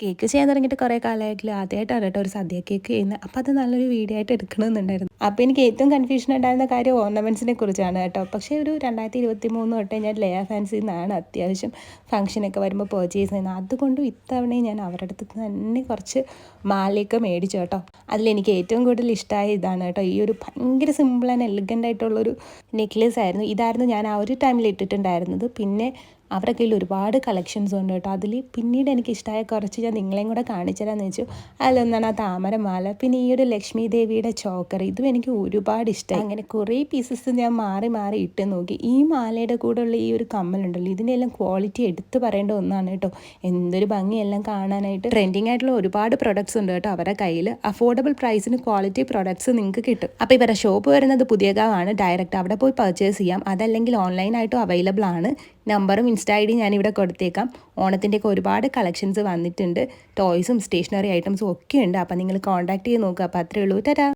Cake ചെയ്യാൻ തുടങ്ങിയിട്ട് കുറേ കാലമായിട്ടില്ല ആദ്യമായിട്ടാണ് കേട്ടോ ഒരു സദ്യ കേക്ക് ചെയ്യുന്നത്. അപ്പോൾ അത് നല്ലൊരു വീഡിയോ ആയിട്ട് എടുക്കണമെന്നുണ്ടായിരുന്നു. അപ്പോൾ എനിക്ക് ഏറ്റവും കൺഫ്യൂഷൻ ഉണ്ടായിരുന്ന കാര്യം ഓർണമെന്റ്സിനെ കുറിച്ചാണ് കേട്ടോ. പക്ഷേ ഒരു രണ്ടായിരത്തി ഇരുപത്തി മൂന്ന് തൊട്ടേ ഞാൻ ലയ ഫാൻസിൽ നിന്നാണ് അത്യാവശ്യം ഫംഗ്ഷനൊക്കെ വരുമ്പോൾ പർച്ചേസ് ചെയ്യുന്നത്. അതുകൊണ്ട് ഇത്തവണയും ഞാൻ അവരുടെ അടുത്ത് തന്നെ കുറച്ച് മാലയൊക്കെ മേടിച്ചു കേട്ടോ. അതിലെനിക്ക് ഏറ്റവും കൂടുതൽ ഇഷ്ടമായ ഇതാണ് കേട്ടോ. ഈ ഒരു ഭയങ്കര സിമ്പിൾ ആൻഡ് എലിഗന്റ് ആയിട്ടുള്ളൊരു നെക്ലേസ് ആയിരുന്നു. ഇതായിരുന്നു ഞാൻ ആ ഒരു ടൈമിൽ ഇട്ടിട്ടുണ്ടായിരുന്നത്. പിന്നെ അവരുടെ കയ്യിൽ ഒരുപാട് കളക്ഷൻസ് ഉണ്ട് കേട്ടോ. അതിൽ പിന്നീട് എനിക്ക് ഇഷ്ടമായ കുറച്ച് ഞാൻ നിങ്ങളെയും കൂടെ കാണിച്ചതാന്ന് വെച്ചു. അതിലൊന്നാണ് ആ താമരമാല പിന്നെ ഈ ഒരു ലക്ഷ്മി ദേവിയുടെ ചോക്കർ. ഇതും എനിക്ക് ഒരുപാട് ഇഷ്ടമായി അങ്ങനെ കുറേ പീസസ് ഞാൻ മാറി മാറി ഇട്ട് നോക്കി. ഈ മാലയുടെ കൂടെ ഉള്ള ഈ ഒരു കമ്മലുണ്ടല്ലോ ഇതിന്റെ എല്ലാം ക്വാളിറ്റി എടുത്തു പറയേണ്ട ഒന്നാണ് കേട്ടോ. എന്തൊരു ഭംഗിയെല്ലാം കാണാനായിട്ട്. ട്രെൻഡിങ് ആയിട്ടുള്ള ഒരുപാട് പ്രൊഡക്ട്സ് ഉണ്ട് കേട്ടോ അവരുടെ കയ്യിൽ. അഫോർഡബിൾ പ്രൈസിന് ക്വാളിറ്റി പ്രൊഡക്ട്സ് നിങ്ങൾക്ക് കിട്ടും. അപ്പോൾ ഇവരുടെ ഷോപ്പ് വരുന്നത് പുതിയ പുതിയകാവാണ്. ഡയറക്റ്റ് അവിടെ പോയി പർച്ചേസ് ചെയ്യാം. അതല്ലെങ്കിൽ ഓൺലൈനായിട്ടും അവൈലബിൾ ആണ്. നമ്പറും ഇൻസ്റ്റാ ഐ ഡി ഞാനിവിടെ കൊടുത്തേക്കാം. ഓണത്തിന്റെയൊക്കെ ഒരുപാട് കളക്ഷൻസ് വന്നിട്ടുണ്ട്. ടോയ്സും സ്റ്റേഷനറി ഐറ്റംസും ഒക്കെ ഉണ്ട് അപ്പോൾ നിങ്ങൾ കോൺടാക്ട് ചെയ്ത് നോക്കുക അപ്പോൾ അത്രയേ ഉള്ളൂ. തരാം